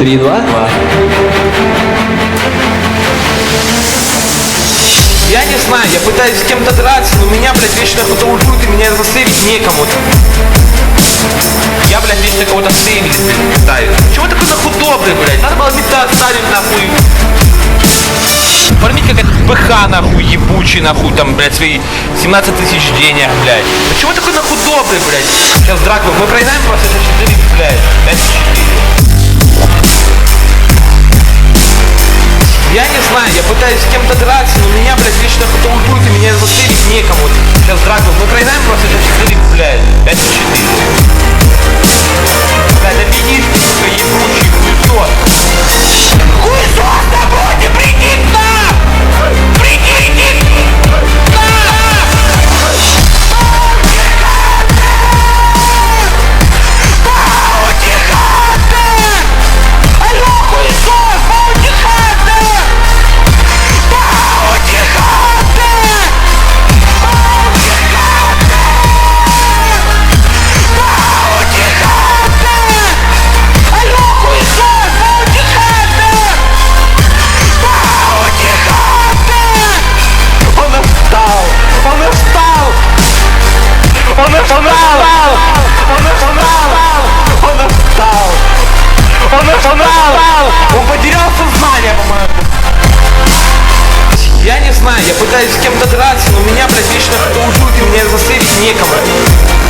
Три, два. Я не знаю, я пытаюсь с кем-то драться, но меня, блядь, вечно кто-то ультует, и меня засейвить некому. Я, блядь, вечно кого-то блядь, пытаюсь. Чего такой нахуй добрый, блядь? Надо было мета ставить, нахуй. Формить какая-то БХ, нахуй, ебучий, нахуй, там, блядь, свои 17 тысяч денег, блядь. Чего такой нахуй добрый, блядь? Сейчас драку, мы проиграем просто 4, блядь, 5-4. Знаю, я пытаюсь с кем-то драться, но меня, блядь, пытаюсь с кем-то драться, но меня, блядь, вечно кто-то и мне застрелить некого.